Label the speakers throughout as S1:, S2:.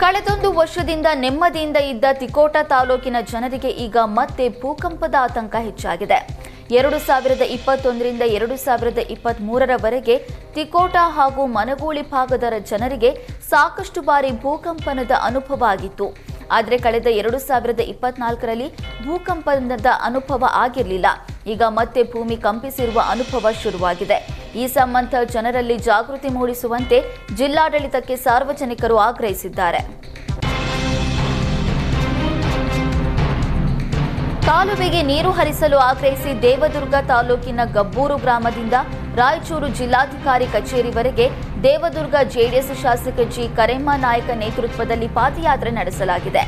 S1: ಕಳೆದೊಂದು ವರ್ಷದಿಂದ ನೆಮ್ಮದಿಯಿಂದ ಇದ್ದ ತಿಕೋಟ ತಾಲೂಕಿನ ಜನರಿಗೆ ಈಗ ಮತ್ತೆ ಭೂಕಂಪದ ಆತಂಕ ಹೆಚ್ಚಾಗಿದೆ. ಎರಡು ಸಾವಿರದ ಇಪ್ಪತ್ತೊಂದರಿಂದ ಎರಡು ಸಾವಿರದ ಇಪ್ಪತ್ತ್ ಮೂರರವರೆಗೆ ತಿಕೋಟ ಹಾಗೂ ಮನಗೂಳಿ ಭಾಗದ ಜನರಿಗೆ ಸಾಕಷ್ಟು ಬಾರಿ ಭೂಕಂಪನದ ಅನುಭವ ಆಗಿತ್ತು. ಆದರೆ ಕಳೆದ ಎರಡು ಸಾವಿರದ ಇಪ್ಪತ್ನಾಲ್ಕರಲ್ಲಿ ಭೂಕಂಪನದ ಅನುಭವ ಆಗಿರಲಿಲ್ಲ. ಈಗ ಮತ್ತೆ ಭೂಮಿ ಕಂಪಿಸಿರುವ ಅನುಭವ ಶುರುವಾಗಿದೆ. ಈ ಸಂಬಂಧ ಜನರಲ್ಲಿ ಜಾಗೃತಿ ಮೂಡಿಸುವಂತೆ ಜಿಲ್ಲಾಡಳಿತಕ್ಕೆ ಸಾರ್ವಜನಿಕರು ಆಗ್ರಹಿಸಿದ್ದಾರೆ. ಕಾಲುವೆಗೆ ನೀರು ಹರಿಸಲು ಆಗ್ರಹಿಸಿ ದೇವದುರ್ಗ ತಾಲೂಕಿನ ಗಬ್ಬೂರು ಗ್ರಾಮದಿಂದ ರಾಯಚೂರು ಜಿಲ್ಲಾಧಿಕಾರಿ ಕಚೇರಿವರೆಗೆ ದೇವದುರ್ಗ ಜೆಡಿಎಸ್ ಶಾಸಕ ಜಿ. ಕರೆಮ್ಮ ನಾಯಕ ನೇತೃತ್ವದಲ್ಲಿ ಪಾದಯಾತ್ರೆ ನಡೆಸಲಾಗಿದೆ.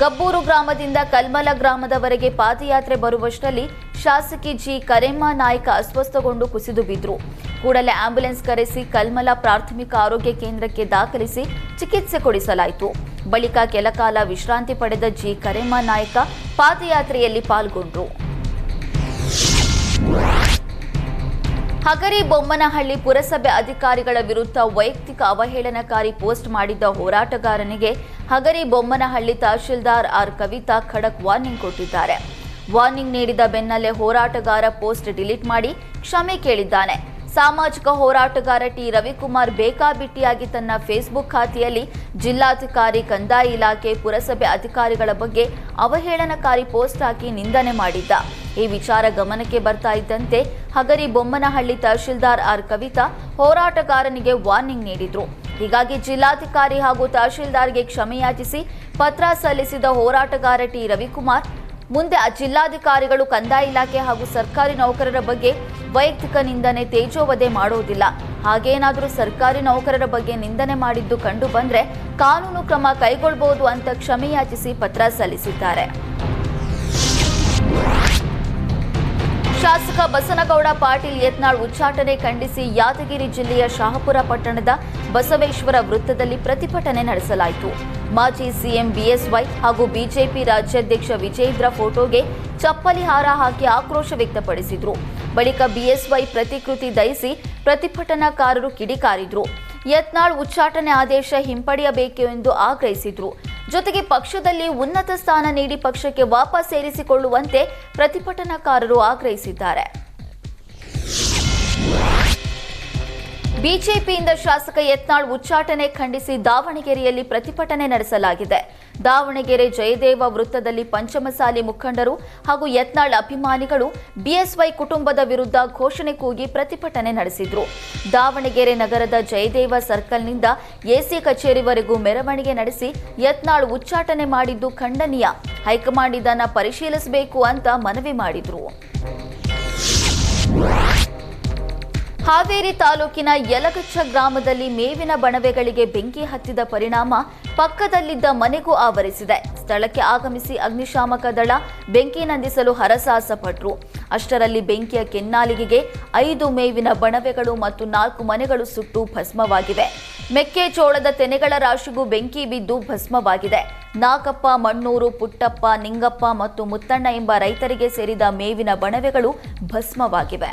S1: ಗಬ್ಬೂರು ಗ್ರಾಮದಿಂದ ಕಲ್ಮಲ ಗ್ರಾಮದವರೆಗೆ ಪಾದಯಾತ್ರೆ ಬರುವಷ್ಟರಲ್ಲಿ ಶಾಸಕಿ ಜಿ. ಕರೆಮ್ಮ ನಾಯಕ ಅಸ್ವಸ್ಥಗೊಂಡು ಕುಸಿದು ಬಿದ್ರು. ಕೂಡಲೇ ಆಂಬ್ಯುಲೆನ್ಸ್ ಕರೆಸಿ ಕಲ್ಮಲ ಪ್ರಾಥಮಿಕ ಆರೋಗ್ಯ ಕೇಂದ್ರಕ್ಕೆ ದಾಖಲಿಸಿ ಚಿಕಿತ್ಸೆ ಕೊಡಿಸಲಾಯಿತು. ಬಳಿಕ ಕೆಲಕಾಲ ವಿಶ್ರಾಂತಿ ಪಡೆದ ಜಿ. ಕರೆಮ್ಮ ನಾಯಕ ಪಾದಯಾತ್ರೆಯಲ್ಲಿ ಪಾಲ್ಗೊಂಡ್ರು. ಹಗರಿ ಬೊಮ್ಮನಹಳ್ಳಿ ಪುರಸಭೆ ಅಧಿಕಾರಿಗಳ ವಿರುದ್ಧ ವೈಯಕ್ತಿಕ ಅವಹೇಳನಕಾರಿ ಪೋಸ್ಟ್ ಮಾಡಿದ್ದ ಹೋರಾಟಗಾರನಿಗೆ ಹಗರಿ ಬೊಮ್ಮನಹಳ್ಳಿ ತಹಶೀಲ್ದಾರ್ ಆರ್ ಕವಿತಾ ಖಡಕ್ ವಾರ್ನಿಂಗ್ ಕೊಟ್ಟಿದ್ದಾರೆ. ವಾರ್ನಿಂಗ್ ನೀಡಿದ ಬೆನ್ನಲ್ಲೇ ಹೋರಾಟಗಾರ ಪೋಸ್ಟ್ ಡಿಲೀಟ್ ಮಾಡಿ ಕ್ಷಮೆ ಕೇಳಿದ್ದಾನೆ. ಸಾಮಾಜಿಕ ಹೋರಾಟಗಾರ ಟಿ. ರವಿಕುಮಾರ್ ಬೇಕಾಬಿಟ್ಟಿಯಾಗಿ ತನ್ನ ಫೇಸ್ಬುಕ್ ಖಾತೆಯಲ್ಲಿ ಜಿಲ್ಲಾಧಿಕಾರಿ ಕಂದಾಯ ಇಲಾಖೆ, ಪುರಸಭೆ ಅಧಿಕಾರಿಗಳ ಬಗ್ಗೆ ಅವಹೇಳನಕಾರಿ ಪೋಸ್ಟ್ ಹಾಕಿ ನಿಂದನೆ ಮಾಡಿದ್ದ. ಈ ವಿಚಾರ ಗಮನಕ್ಕೆ ಬರ್ತಾ ಇದ್ದಂತೆ ಹಗರಿ ಬೊಮ್ಮನಹಳ್ಳಿ ತಹಶೀಲ್ದಾರ್ ಆರ್. ಕವಿತಾ ಹೋರಾಟಗಾರನಿಗೆ ವಾರ್ನಿಂಗ್ ನೀಡಿದ್ರು. ಹೀಗಾಗಿ ಜಿಲ್ಲಾಧಿಕಾರಿ ಹಾಗೂ ತಹಶೀಲ್ದಾರ್ಗೆ ಕ್ಷಮೆಯಾಚಿಸಿ ಪತ್ರ ಸಲ್ಲಿಸಿದ ಹೋರಾಟಗಾರ ಟಿ. ರವಿಕುಮಾರ್, ಮುಂದೆ ಜಿಲ್ಲಾಧಿಕಾರಿಗಳು, ಕಂದಾಯ ಇಲಾಖೆ ಹಾಗೂ ಸರ್ಕಾರಿ ನೌಕರರ ಬಗ್ಗೆ ವೈಯಕ್ತಿಕ ನಿಂದನೆ ತೇಜೋವಧೆ ಮಾಡೋದಿಲ್ಲ. ಹಾಗೇನಾದರೂ ಸರ್ಕಾರಿ ನೌಕರರ ಬಗ್ಗೆ ನಿಂದನೆ ಮಾಡಿದ್ದು ಕಂಡು ಬಂದ್ರೆ ಕಾನೂನು ಕ್ರಮ ಕೈಗೊಳ್ಳಬಹುದು ಅಂತ ಕ್ಷಮೆಯಾಚಿಸಿ ಪತ್ರ ಸಲ್ಲಿಸಿದ್ದಾರೆ. ಶಾಸಕ ಬಸನಗೌಡ ಪಾಟೀಲ್ ಯತ್ನಾಳ್ ಉಚ್ಚಾಟನೆ ಖಂಡಿಸಿ ಯಾದಗಿರಿ ಜಿಲ್ಲೆಯ ಶಾಹಪುರ ಪಟ್ಟಣದ ಬಸವೇಶ್ವರ ವೃತ್ತದಲ್ಲಿ ಪ್ರತಿಭಟನೆ ನಡೆಸಲಾಯಿತು. ಮಾಜಿ ಸಿಎಂ ಬಿಎಸ್ವೈ ಹಾಗೂ ಬಿಜೆಪಿ ರಾಜ್ಯಾಧ್ಯಕ್ಷ ವಿಜಯೇಂದ್ರ ಫೋಟೋಗೆ ಚಪ್ಪಲಿ ಹಾರ ಹಾಕಿ ಆಕ್ರೋಶ ವ್ಯಕ್ತಪಡಿಸಿದ್ರು. ಬಳಿಕ ಬಿಎಸ್ವೈ ಪ್ರತಿಕೃತಿ ದಯಿಸಿ ಪ್ರತಿಭಟನಾಕಾರರು ಕಿಡಿಕಾರಿದ್ರು. ಯತ್ನಾಳ್ ಉಚ್ಚಾಟನೆ ಆದೇಶ ಹಿಂಪಡೆಯಬೇಕು ಎಂದು ಆಗ್ರಹಿಸಿದ್ರು. ಜೊತೆಗೆ ಪಕ್ಷದಲ್ಲಿ ಉನ್ನತ ಸ್ಥಾನ ನೀಡಿ ಪಕ್ಷಕ್ಕೆ ವಾಪಸ್ ಸೇರಿಸಿಕೊಳ್ಳುವಂತೆ ಪ್ರತಿಭಟನಾಕಾರರು ಆಗ್ರಹಿಸಿದ್ದಾರೆ. ಬಿಜೆಪಿಯಿಂದ ಶಾಸಕ ಯತ್ನಾಳ್ ಉಚ್ಚಾಟನೆ ಖಂಡಿಸಿ ದಾವಣಗೆರೆಯಲ್ಲಿ ಪ್ರತಿಭಟನೆ ನಡೆಸಲಾಗಿದೆ. ದಾವಣಗೆರೆ ಜಯದೇವ ವೃತ್ತದಲ್ಲಿ ಪಂಚಮಸಾಲಿ ಮುಖಂಡರು ಹಾಗೂ ಯತ್ನಾಳ್ ಅಭಿಮಾನಿಗಳು ಬಿಎಸ್ವೈ ಕುಟುಂಬದ ವಿರುದ್ಧ ಘೋಷಣೆ ಕೂಗಿ ಪ್ರತಿಭಟನೆ ನಡೆಸಿದ್ರು. ದಾವಣಗೆರೆ ನಗರದ ಜಯದೇವ ಸರ್ಕಲ್ನಿಂದ ಎಸಿ ಕಚೇರಿವರೆಗೂ ಮೆರವಣಿಗೆ ನಡೆಸಿ ಯತ್ನಾಳ್ ಉಚ್ಚಾಟನೆ ಮಾಡಿದ್ದು ಖಂಡನೀಯ. ಹೈಕಮಾಂಡ್ ಇದನ್ನ ಪರಿಶೀಲಿಸಬೇಕು ಅಂತ ಮನವಿ ಮಾಡಿದ್ರು. ಹಾವೇರಿ ತಾಲೂಕಿನ ಯಲಗಚ್ಚ ಗ್ರಾಮದಲ್ಲಿ ಮೇವಿನ ಬಣವೆಗಳಿಗೆ ಬೆಂಕಿ ಹತ್ತಿದ ಪರಿಣಾಮ ಪಕ್ಕದಲ್ಲಿದ್ದ ಮನೆಗೂ ಆವರಿಸಿದೆ. ಸ್ಥಳಕ್ಕೆ ಆಗಮಿಸಿ ಅಗ್ನಿಶಾಮಕ ದಳ ಬೆಂಕಿ ನಂದಿಸಲು ಹರಸಾಹಸ ಪಟ್ರು ಅಷ್ಟರಲ್ಲಿ ಬೆಂಕಿಯ ಕೆನ್ನಾಲಿಗೆಗೆ ಐದು ಮೇವಿನ ಬಣವೆಗಳು ಮತ್ತು ನಾಲ್ಕು ಮನೆಗಳು ಸುಟ್ಟು ಭಸ್ಮವಾಗಿವೆ. ಮೆಕ್ಕೆಜೋಳದ ತೆನೆಗಳ ರಾಶಿಗೂ ಬೆಂಕಿ ಬಿದ್ದು ಭಸ್ಮವಾಗಿದೆ. ನಾಗಪ್ಪ, ಮಣ್ಣೂರು, ಪುಟ್ಟಪ್ಪ, ನಿಂಗಪ್ಪ ಮತ್ತು ಮುತ್ತಣ್ಣ ಎಂಬ ರೈತರಿಗೆ ಸೇರಿದ ಮೇವಿನ ಬಣವೆಗಳು ಭಸ್ಮವಾಗಿವೆ.